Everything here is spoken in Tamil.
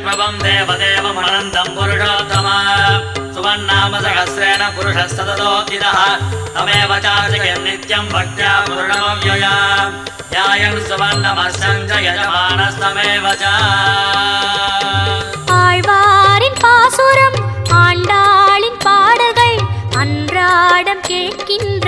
பிரபம் தேவதேவமனந்தம் புருஷோத்தமா. சுவன்னாம சகசிரேண புருஷ சததோ இதः தமேவ சார்ஜயன் நித்யம் பக்தியா புருணமவ்யயா. யாயன் சுவர்ணமசஞ்ச யஜமானஸ்தமேவ சா பாசுரம் ஆண்டாளின் பாடல்கள் அன்றாடம் கேட்கின்ற